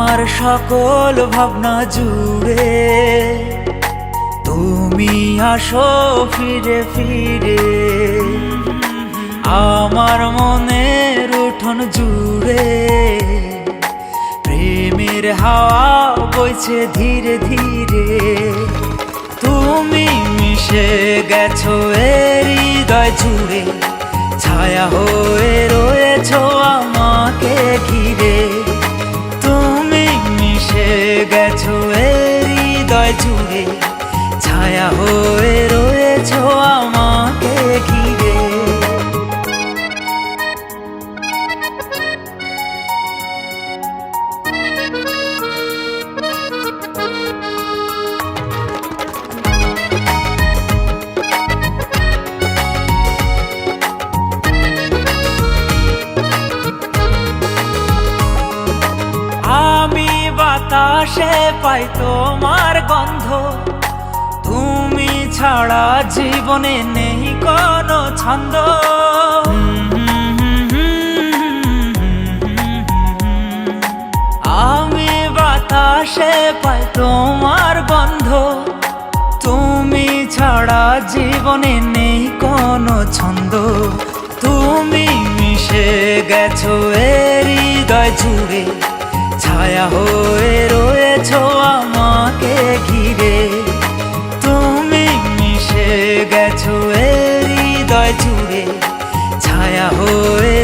আমার সকল ভাবনা জুড়ে। তুমি আসো ফিরে ফিরে। আমার মনের উঠোন জুড়ে। প্রেমের হাওয়া বইছে ধীরে ধীরে। তুমি মিশে গেছো এ হৃদয় জুড়ে। ছায়া হয়ে রয়েছো গেছো এ হৃদয় জুড়ে ছায়া হয়ে বাতাসে পাই তোমার গন্ধ। তুমি ছাড়া জীবনে নেই কোনো ছন্দ। আমি বাতাসে পাই তোমার গন্ধ। তুমি ছাড়া জীবনে নেই কোনো ছন্দ। তুমি মিশে গেছো এ হৃদয় জুড়ে। ছায়া হয়ে রয়েছ আমাকে ঘিরে। তুমি মিশে গেছো এ হৃদয় জুড়ে ছায়া হয়ে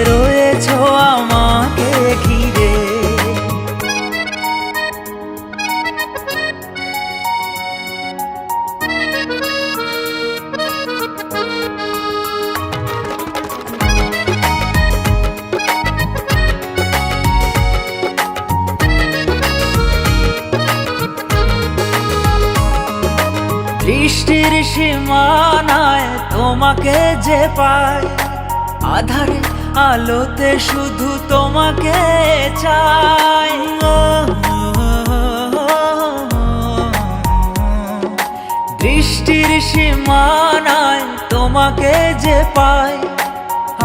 দৃষ্টির সীমানায় তোমাকে যে পায় আধারে আলোতে শুধু তোমাকে চাই। দৃষ্টির সীমানায় তোমাকে যে পায়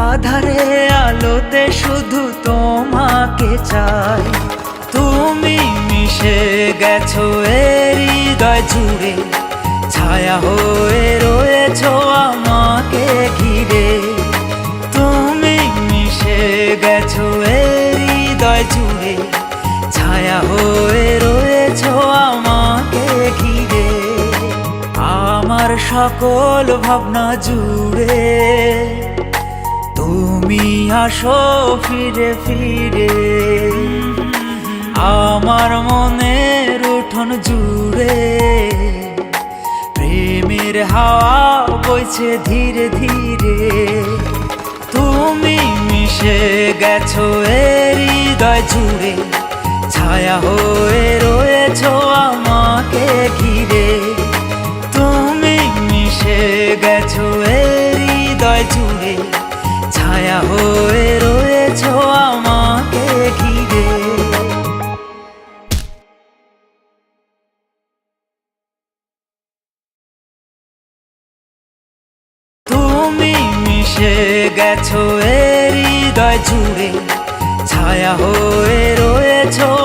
আধারে আলোতে শুধু তোমাকে চাই। তুমি মিশে গেছো এ হৃদয় জুড়ে ছায়া হয়ে রয়েছো আমাকে ঘিরে। তুমি মিশে গেছো এ হৃদয় জুড়ে। ছায়া হয়ে রয়েছো আমাকে ঘিরে। আমার সকল ভাবনা জুড়ে। তুমি আসো ফিরে ফিরে। আমার মনের উঠোন জুড়ে। প্রেমের হাওয়া বইছে ধীরে ধীরে। তুমি মিশে গেছো এ হৃদয় জুড়ে। ছায়া হয়ে রয়েছো আমাকে ঘিরে। তুমি মিশে গেছো এ হৃদয় জুড়ে। ছায়া হয়ে মিশে গেছো এ দয় জুড়ে ছায়া হয়ে রয়েছো